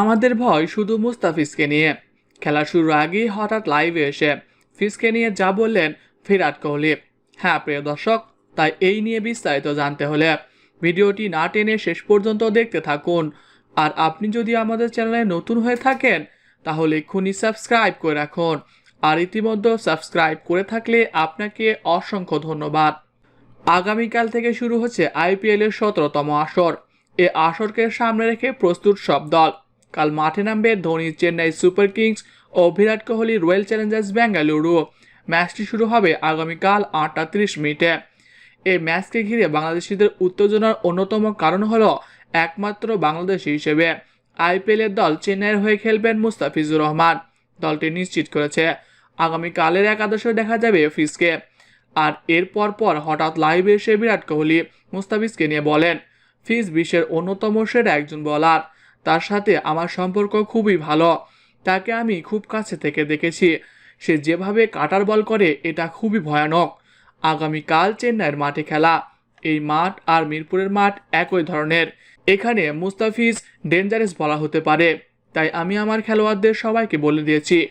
আমাদের ভয় শুধু মুস্তাফিজকে নিয়ে। খেলা শুরুর আগেই হঠাৎ লাইভে এসে ফিজকে নিয়ে যা বললেন বিরাট কোহলি। হ্যাঁ প্রিয় দর্শক, তাই এই নিয়ে বিস্তারিত জানতে হলে ভিডিওটি না টেনে শেষ পর্যন্ত দেখতে থাকুন। আর আপনি যদি আমাদের চ্যানেলে নতুন হয়ে থাকেন, তাহলে এক্ষুনি সাবস্ক্রাইব করে রাখুন। আর ইতিমধ্যে সাবস্ক্রাইব করে থাকলে আপনাকে অসংখ্য ধন্যবাদ। আগামীকাল থেকে শুরু হচ্ছে আইপিএলের সতেরোতম আসর। এ আসরকে সামনে রেখে প্রস্তুত সব দল। কাল মাঠে নামবে ধোনি, চেন্নাই সুপার কিংস ও বিরাট কোহলি রয়্যাল চ্যালেঞ্জার্স বেঙ্গালুরু ম্যাচটি শুরু হবে আগামীকাল আটটা তিরিশ মিনিটে। এই ম্যাচকে ঘিরে বাংলাদেশিদের উত্তেজনার অন্যতম কারণ হলো একমাত্র বাংলাদেশি হিসেবে। আইপিএলের দল চেন্নাইয়ের হয়ে খেলবেন মুস্তাফিজুর রহমান। দলটি নিশ্চিত করেছে, আগামীকালের একাদশে দেখা যাবে ফিসকে আর এর পর পর হঠাৎ লাইভে এসে বিরাট কোহলি মুস্তাফিজকে নিয়ে বলেন ফিজ বিশ্বের অন্যতম সেরা একজন বলার তার সাথে আমার সম্পর্ক খুবই ভালো। তাকে আমি খুব কাছে থেকে দেখেছি। সে যেভাবে কাটার বল করে, এটা খুবই ভয়ানক। আগামীকাল চেন্নাইয়ের মাঠে খেলা। এই মাঠ আর মিরপুরের মাঠ একই ধরনের। এখানে মুস্তাফিজ ডেঞ্জারাস বলা হতে পারে। তাই আমি আমার খেলোয়াড়দের সবাইকে বলে দিয়েছি,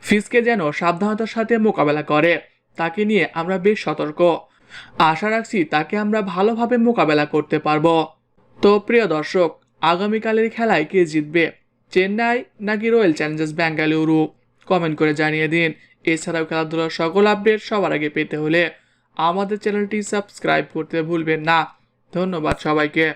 ফিজকে যেন সাবধানতার সাথে মোকাবেলা করে। তাকে নিয়ে আমরা বেশ সতর্ক। আশা রাখছি তাকে আমরা ভালোভাবে মোকাবেলা করতে পারব। তো প্রিয় দর্শক আগামীকালের খেলায় কে জিতবে? চেন্নাই নাকি রয়্যাল চ্যালেঞ্জার্স ব্যাঙ্গালুরু? কমেন্ট করে জানিয়ে দিন। এছাড়াও খেলাধুলার সকল আপডেট সবার আগে পেতে হলে আমাদের চ্যানেলটি সাবস্ক্রাইব করতে ভুলবেন না। ধন্যবাদ সবাইকে।